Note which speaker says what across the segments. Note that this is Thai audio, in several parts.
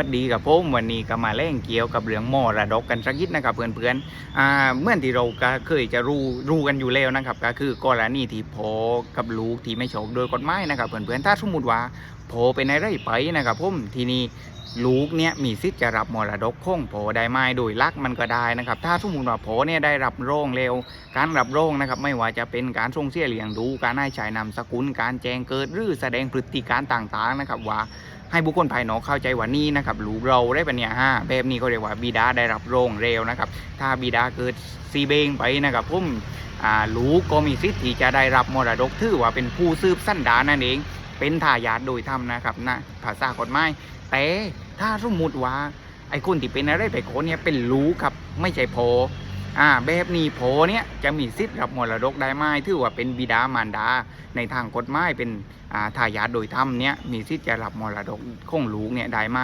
Speaker 1: สวัสดีกับผมวันนี้ก็มาเล่งเกี่ยวกับเรื่องมระดกกันสักนิดนะครับเพื่อนๆอ่าเมื่อที่เราก็เคยจะรู้รู้กันอยู่แล้วนะครับ ก็คือกรณีที่พอกับลูกที่ไม่ชอบโดยกฎหมายนะครับเพื่อนๆถ้าสมมติว่าพอเป็นอะไรไปนะครับผมทีนี้ลูกเนี่ยมีสิทธิ์จะรับมรดกของพอได้ไหมโดยลักมันก็ได้นะครับ ถ้าสมมติว่าพอเนี่ยได้รับโรงเร็ว การรับโรงนะครับไม่ว่าจะเป็นการส่งเสียเลี้ยงดูการให้ชายนามสกุลการแจ้งเกิดหรือแสดงพฤติการต่างๆนะครับว่า ให้บุคคลภายนอกเข้าใจว่านี่นะครับลูกเราได้ปะเนี่ยฮะแบบนี้เขาเรียกว่าบิดาได้รับโรงเร็วนะครับ ถ้าบิดาเกิดซีเบงไปนะครับพุ่มอ่าลูกก็มีสิทธิ์ที่จะได้รับมรดกถือว่าเป็นผู้สืบสั้นดานนั่นเอง เป็นทายาทโดยธรรมนะครับนะภาษากฎหมายแต่ถ้าสมมติว่าไอ้คนที่เป็นอะไรไปโคนเนี่ยเป็นลูกครับไม่ใช่พอ อ่าแบบนี้พเนี่ยจะมีสิทธิ์รับมรดกได้ไหมถือว่าเป็นบิดามารดาในทางกฎหมายเป็นอ่าทายาทโดยธรรมเนี่ยมีสิทธิ์จะรับมรดกของลูกเนี่ยได้ไหม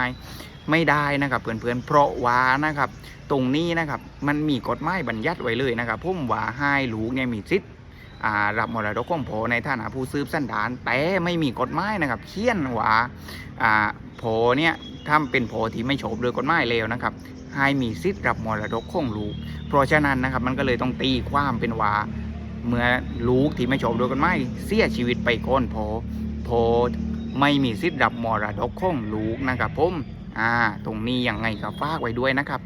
Speaker 1: ไม่ได้นะครับเพื่อนๆเพราะว่านะครับ ตรงนี้นะครับมันมีกฎหมายบัญญัติไว้เลยนะครับพุ่มว่าให้ลูกเนี่ยมีสิทธิ์รับมรดกของพในฐานะผู้สืบสันดานแต่ไม่มีกฎหมายนะครับเขียนว่าอ่าพเนี่ย ถ้าเป็นพอที่ไม่โฉบโดยกฎหมายแล้วนะครับให้มีสิทธิ์รับมรดกของลูก เพราะฉะนั้นนะครับมันก็เลยต้องตีความเป็นว่าเมื่อลูกที่ไม่ชอบโดยกฎหมายเสียชีวิตไปก่อนพอพอไม่มีสิทธิ์รับมรดกของลูกนะครับผมอ่าตรงนี้ยังไงก็ฝากไว้ด้วยนะครับ